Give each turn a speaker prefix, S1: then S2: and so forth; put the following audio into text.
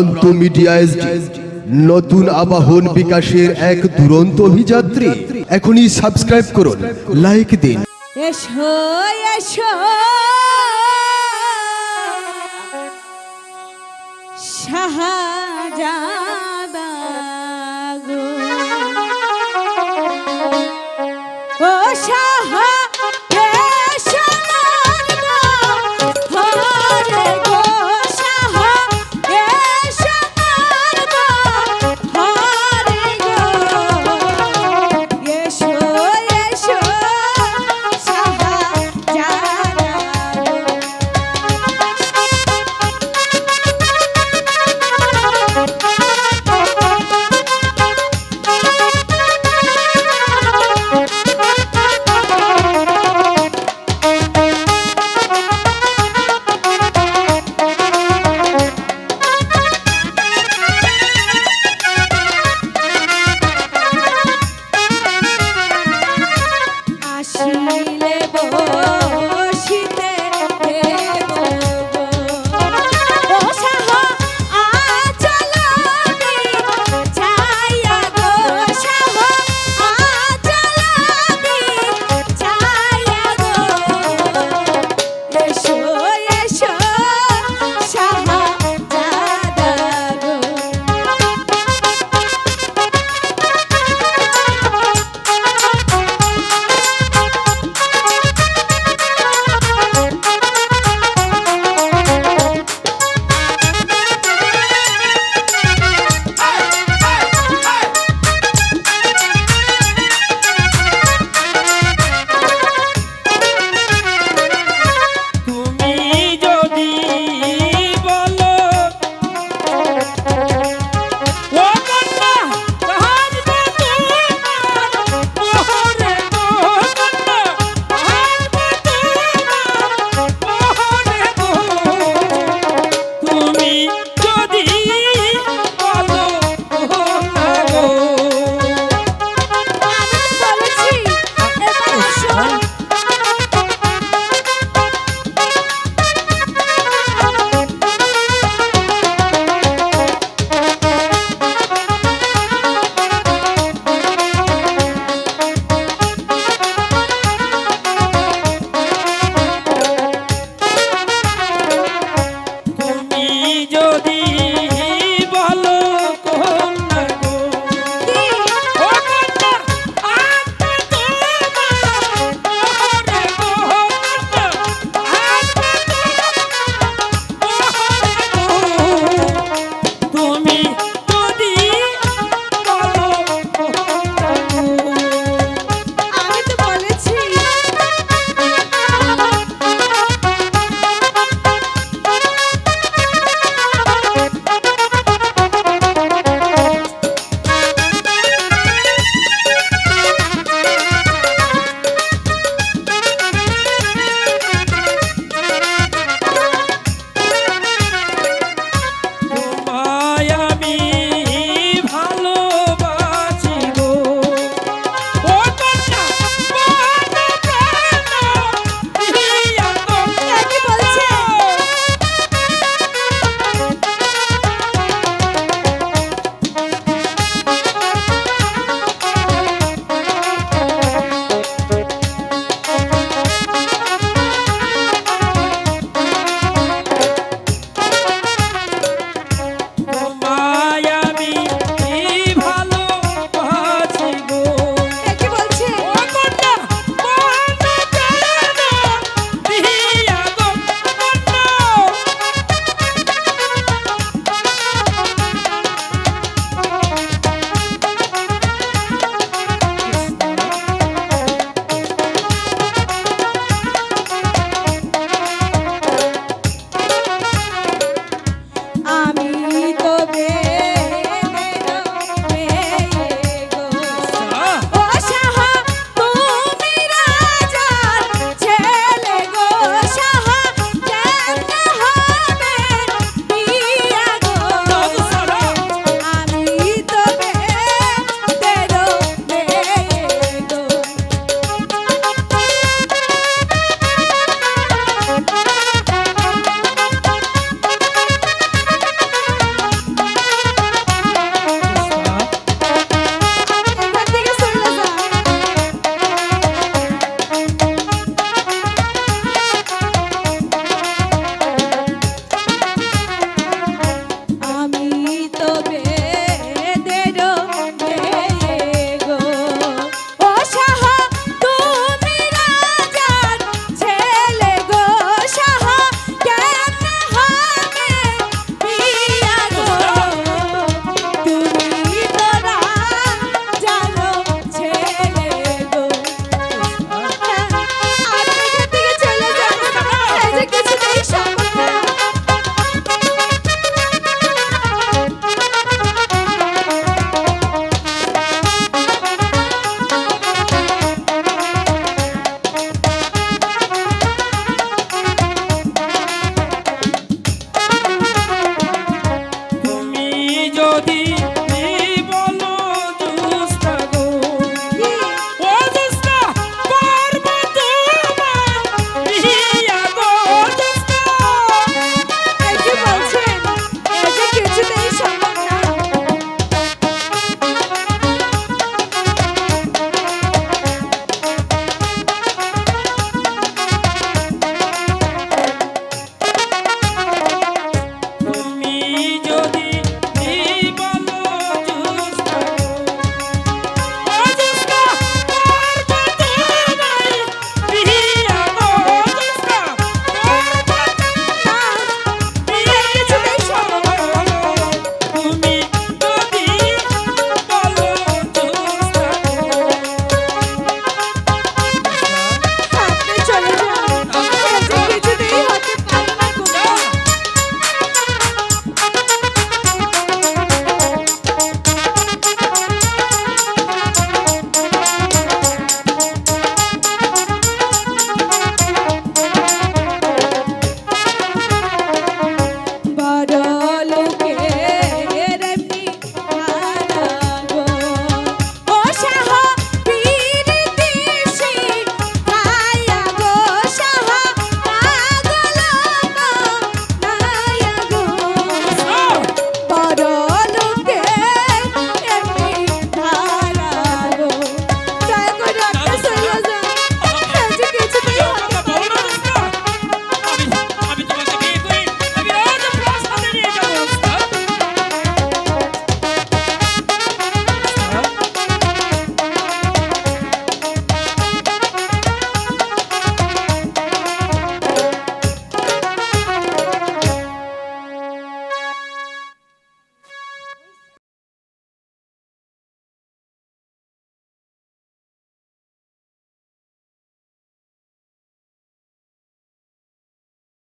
S1: প্রান্ত মিডিয়া নতুন আবাহন বিকাশের এক দুরন্ত অভিযাত্রী। এখনই সাবস্ক্রাইব করুন লাইক দিন।
S2: এসো এসো। শাহজাহান।